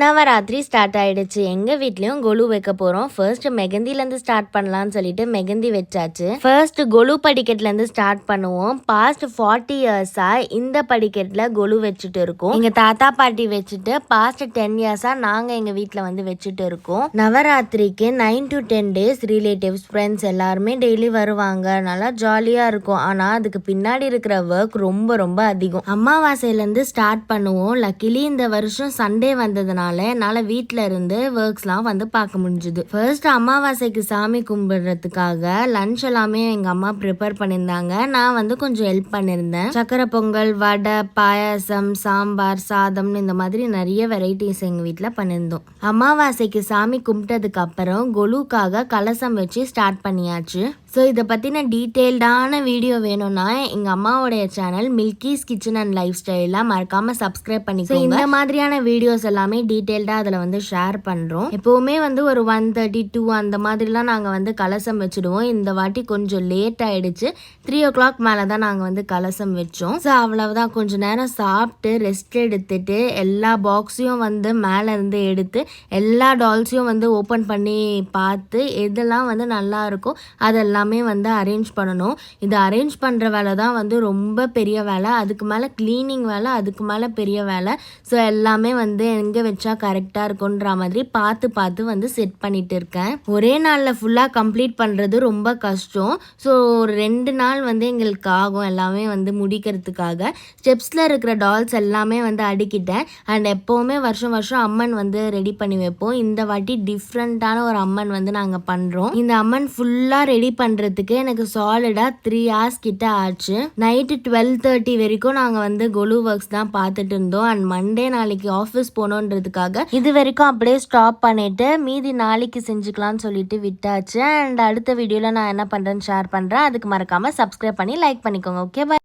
Navaratri start ஆயிடுச்சு. எங்க வீட்லயும் கொலு வைக்க போறோம். ஃபர்ஸ்ட் மெகந்தில இருந்து ஸ்டார்ட் பண்ணலாம்னு சொல்லிட்டு மெகந்தி வச்சாச்சு. ஃபர்ஸ்ட் கொலு படிக்கட்ல இருந்து ஸ்டார்ட் பண்ணுவோம் பாஸ்ட் ஃபார்ட்டி இயர்ஸா இந்த படிக்கட்ல கொலு வச்சுட்டு இருக்கோம். எங்க தாத்தா பாட்டி வச்சுட்டு பாஸ்ட் டென் இயர்ஸா நாங்க எங்க வீட்ல வந்து வச்சுட்டு இருக்கோம். நவராத்திரிக்கு nine to ten days relatives friends எல்லாருமே டெய்லி வருவாங்க. நல்லா ஜாலியா இருக்கும். ஆனா அதுக்கு பின்னாடி இருக்கிற ஒர்க் ரொம்ப ரொம்ப அதிகம். அமாவாசையில இருந்து ஸ்டார்ட் பண்ணுவோம். லக்கிலி இந்த வருஷம் சண்டே வந்ததுனால அதனால் என்னால் வீட்டில் இருந்து ஒர்க்ஸ்லாம் வந்து பார்க்க முடிஞ்சுது. ஃபர்ஸ்ட் அமாவாசைக்கு சாமி கும்பிடுறதுக்காக லஞ்ச் எல்லாமே எங்கள் அம்மா ப்ரிப்பேர் பண்ணியிருந்தாங்க. நான் வந்து கொஞ்சம் ஹெல்ப் பண்ணியிருந்தேன். சக்கரை பொங்கல் வடை பாயாசம் சாம்பார் சாதம்னு இந்த மாதிரி நிறைய வெரைட்டிஸ் எங்கள் வீட்டில் பண்ணியிருந்தோம். அமாவாசைக்கு சாமி கும்பிட்டதுக்கு அப்புறம் கொலுக்காக கலசம் வச்சு ஸ்டார்ட் பண்ணியாச்சு. ஸோ இதை பற்றின டீட்டெயில்டான வீடியோ வேணும்னா எங்கள் அம்மாவுடைய channel Milky's kitchen and life ஸ்டைலாம் மறக்காமல் சப்ஸ்கிரைப் பண்ணிக்கோங்க இந்த மாதிரியான வீடியோஸ் எல்லாமே டீட்டெயில்டாக அதில் வந்து ஷேர் பண்ணுறோம் எப்போவுமே வந்து ஒரு ஒன் தேர்ட்டி டூ அந்த மாதிரிலாம் நாங்கள் வந்து கலசம் வச்சுடுவோம். இந்த வாட்டி கொஞ்சம் லேட் ஆகிடுச்சு த்ரீ ஓ கிளாக் மேலே தான் நாங்கள் வந்து கலசம் வச்சோம். ஸோ அவ்வளவுதான். கொஞ்சம் நேரம் சாப்பிட்டு ரெஸ்ட் எடுத்துட்டு எல்லா பாக்ஸையும் வந்து மேலே இருந்து எடுத்து எல்லா டால்ஸையும் வந்து ஓப்பன் பண்ணி பார்த்து எதெல்லாம் வந்து நல்லா இருக்கோ அதெல்லாமே வந்து அரேஞ்ச் பண்ணணும். இது அரேஞ்ச் பண்ணுற வேலை தான் வந்து ரொம்ப பெரிய வேலை. அதுக்கு மேலே க்ளீனிங் வேலை அதுக்கு மேலே பெரிய வேலை. ஸோ எல்லாமே வந்து எங்கே வச்சா கரெக்டாக இருக்குன்ற மாதிரி பார்த்து பார்த்து வந்து செட் பண்ணிட்டு இருக்கேன். ஒரே நாளில் ஃபுல்லாக கம்ப்ளீட் பண்ணுறது ரொம்ப கஷ்டம். ஸோ ஒரு ரெண்டு நாள் வந்து எங்களுக்கு ஆகும் எல்லாமே வந்து முடிக்கிறதுக்காக. ஸ்டெப்ஸில் இருக்கிற டால்ஸ் எல்லாமே வந்து அடுக்கிட்டேன். அண்ட் எப்போவுமே வருஷம் வருஷம் அம்மன் வந்து ரெடி பண்ணி வைப்போம். இந்த வாட்டி டிஃப்ரெண்ட்டான ஒரு அம்மன் வந்து நாங்கள் பண்ணுறோம் இந்த அம்மன் ஃபுல்லாக ரெடி பண்ணுறதுக்கு எனக்கு சாலிடாக த்ரீ ஹார்ஸ் கிட்ட ஆச்சு. நைட்டு டுவெல் தேர்ட்டி வரைக்கும் நாங்கள் வந்து கொலு ஒர்க்ஸ் தான் பார்த்துட்டு இருந்தோம். அண்ட் மண்டே நாளைக்கு ஆஃபீஸ் போகணுன்றதுக்காக இது வரைக்கும் அப்படியே ஸ்டாப் பண்ணிட்டு மீதி நாளைக்கு செஞ்சுக்கலாம்னு சொல்லிட்டு விட்டாச்சு. அண்ட் அடுத்த வீடியோவில் நான் என்ன பண்ணுறேன்னு ஷேர் பண்ணுறேன் அதுக்கு மறக்காமல் சப்ஸ்கிரைப் பண்ணி லைக் பண்ணிக்கோங்க. Okay bye